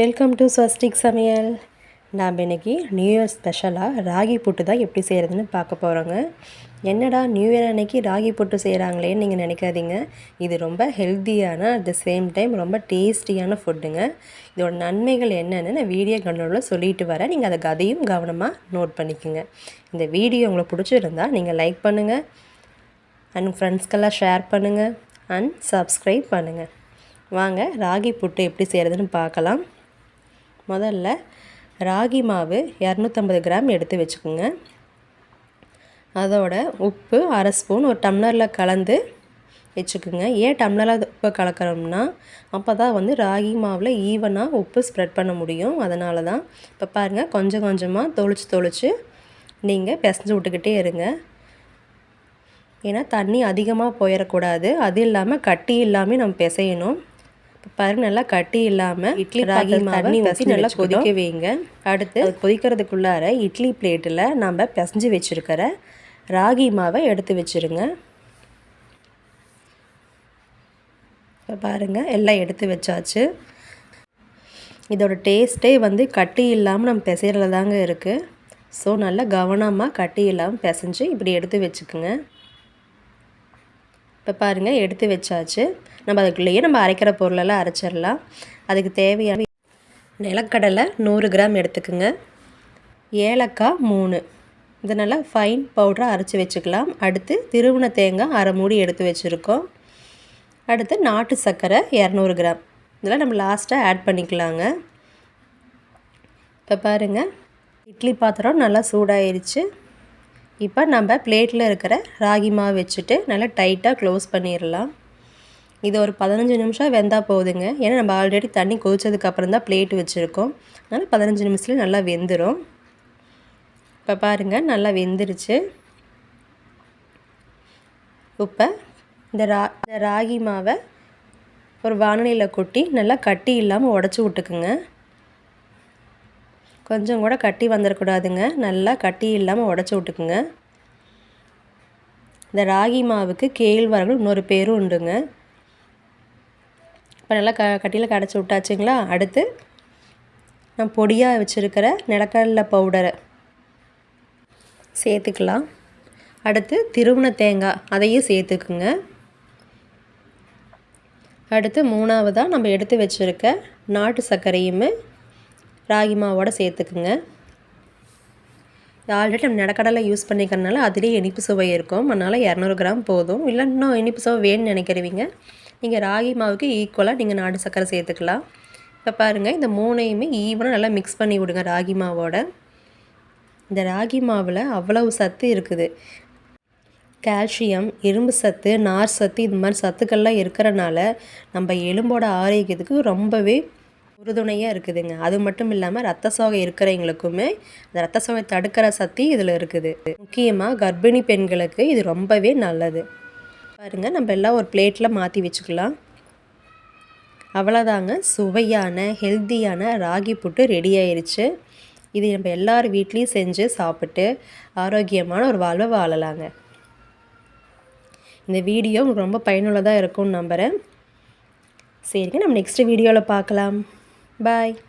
Welcome to swastik சமையல் நாம் இன்றைக்கி நியூ இயர் ஸ்பெஷலாக ராகி புட்டு தான் எப்படி செய்கிறதுன்னு பார்க்க போகிறோங்க என்னடா நியூ இயர் அன்னைக்கு ராகி புட்டு செய்கிறாங்களேன்னு நீங்கள் நினைக்காதீங்க. இது ரொம்ப ஹெல்த்தியான அட் த சேம் டைம் ரொம்ப டேஸ்டியான ஃபுட்டுங்க இதோட நன்மைகள் என்னென்னு நான் வீடியோ கண்ட்ரோலில் சொல்லிட்டு வரேன். நீங்கள் அதை கதையும் கவனமாக நோட் பண்ணிக்கோங்க. இந்த வீடியோ உங்களுக்கு பிடிச்சிருந்தால் நீங்கள் லைக் பண்ணுங்கள் அண்ட் ஃப்ரெண்ட்ஸ்க்கெல்லாம் ஷேர் பண்ணுங்கள் அண்ட் சப்ஸ்கிரைப் பண்ணுங்கள் வாங்க ராகி புட்டு எப்படி செய்கிறதுன்னு பார்க்கலாம். முதல்ல ராகி மாவு இரநூத்தம்பது கிராம் எடுத்து வச்சுக்கோங்க. அதோட உப்பு அரை ஸ்பூன் ஒரு டம்ளரில் கலந்து வச்சுக்கோங்க. ஏன் டம்ளரில் உப்பு கலக்கிறோம்னா அப்போ தான் வந்து ராகி மாவில் ஈவனாக உப்பு ஸ்ப்ரெட் பண்ண முடியும். அதனால தான் இப்போ பாருங்கள் கொஞ்சம் கொஞ்சமாக தொளிச்சு தொளிச்சு நீங்கள் பிசைஞ்சு விட்டுக்கிட்டே இருங்க. ஏன்னா தண்ணி அதிகமாக போயிடக்கூடாது அது இல்லாமல் கட்டி இல்லாமல் நம்ம பிசையணும். பாருங்க நல்லா கட்டி இல்லாமல் இட்லி ராகி தண்ணி ஊற்றி நல்லா கொதிக்க வைங்க. அடுத்து கொதிக்கிறதுக்குள்ளார இட்லி பிளேட்டில் நம்ம பிசைஞ்சு வச்சுருக்கிற ராகி மாவை எடுத்து வச்சுருங்க. இப்போ பாருங்கள் எல்லாம் எடுத்து வச்சாச்சு. இதோட டேஸ்ட்டே வந்து கட்டி இல்லாமல் நம்ம பிசைறதுல தாங்க இருக்குது ஸோ நல்லா கவனமாக கட்டி இல்லாமல் பிசைஞ்சு இப்படி எடுத்து வச்சுக்கோங்க. இப்போ பாருங்கள் எடுத்து வச்சாச்சு. நம்ம அதுக்குள்ளேயே நம்ம அரைக்கிற பொருளெல்லாம் அரைச்சிடலாம். அதுக்கு தேவையான நிலக்கடலை நூறு கிராம் எடுத்துக்கோங்க. ஏலக்காய் மூணு. இதை நல்லா ஃபைன் பவுடராக அரைச்சி வச்சுக்கலாம். அடுத்து திருவுண தேங்காய் அரை மூடி எடுத்து வச்சுருக்கோம். அடுத்து நாட்டு சர்க்கரை இரநூறு கிராம். இதெல்லாம் நம்ம லாஸ்ட்டாக ஆட் பண்ணிக்கலாங்க. இப்போ பாருங்கள் இட்லி பாத்திரம் நல்லா சூடாயிருச்சு. இப்போ நம்ம பிளேட்டில் இருக்கிற ராகி மாவு வச்சுட்டு நல்லா டைட்டாக க்ளோஸ் பண்ணிடலாம். இது ஒரு பதினஞ்சு நிமிஷம் வெந்தால் போதுங்க. ஏன்னா நம்ம ஆல்ரெடி தண்ணி கொதிச்சதுக்கப்புறம் தான் பிளேட் வச்சுருக்கோம். அதனால் பதினஞ்சு நிமிஷத்தில் நல்லா வெந்துடும் இப்போ பாருங்கள் நல்லா வெந்துருச்சு. இப்போ இந்த ரா இந்த ராகி மாவை ஒரு வானலியில் கொட்டி நல்லா கட்டி இல்லாமல் உடச்சி விட்டுக்குங்க. கொஞ்சம் கூட கட்டி வந்துடக்கூடாதுங்க நல்லா கட்டி இல்லாமல் உடச்சி விட்டுக்குங்க. இந்த ராகி மாவுக்கு கேழ்வரகு இன்னொரு பேரும் உண்டுங்க. இப்போ நல்லா க கட்டியில் கடைச்சி விட்டாச்சுங்களா? அடுத்து நான் பொடியாக வச்சுருக்கிற நிலக்கடலை பவுடரை சேர்த்துக்கலாம். அடுத்து திருவண தேங்காய் அதையும் சேர்த்துக்குங்க. அடுத்து மூணாவதாக நம்ம எடுத்து வச்சுருக்க நாட்டு சர்க்கரையுமே ராகி மாவோட சேர்த்துக்குங்க. ஆல்ரெடி நம்ம நிலக்கடலை யூஸ் பண்ணிக்கிறனால அதுலேயே இனிப்பு சுவை இருக்கும். அதனால் இரநூறு கிராம் போதும். இல்லை இன்னும் இனிப்பு சுவை வேணும்னு நினைக்கிறவங்க நீங்கள் ராகி மாவுக்கு ஈக்குவலாக நீங்கள் நாட்டு சர்க்கரை சேர்த்துக்கலாம். இப்போ பாருங்கள் இந்த மூணையுமே ஈவனாக நல்லா மிக்ஸ் பண்ணி விடுங்க ராகி மாவோட. இந்த ராகி மாவில் அவ்வளவு சத்து இருக்குது. கால்சியம் இரும்பு சத்து நார் சத்து இது மாதிரி சத்துக்கள்லாம் இருக்கிறனால நம்ம எலும்போட ஆரோக்கியத்துக்கு ரொம்பவே உறுதுணையாக இருக்குதுங்க. அது மட்டும் இல்லாமல் ரத்த சோகை இருக்கிறவங்களுக்குமே அந்த ரத்த சோகை தடுக்கிற சக்தி இதில் இருக்குது. முக்கியமாக கர்ப்பிணி பெண்களுக்கு இது ரொம்பவே நல்லது. பாருங்கள் நம்ம எல்லாம் ஒரு பிளேட்டில் மாற்றி வச்சுக்கலாம். அவ்வளோதாங்க சுவையான ஹெல்த்தியான ராகி புட்டு ரெடி ஆயிடுச்சு இது நம்ம எல்லார் வீட்லேயும் செஞ்சு சாப்பிட்டு ஆரோக்கியமான ஒரு வாழ்வை வாழலாங்க. இந்த வீடியோ உங்களுக்கு ரொம்ப பயனுள்ளதாக இருக்கும்னு நம்புகிறேன் சரிங்க நம்ம நெக்ஸ்ட் வீடியோவில் பார்க்கலாம். Bye.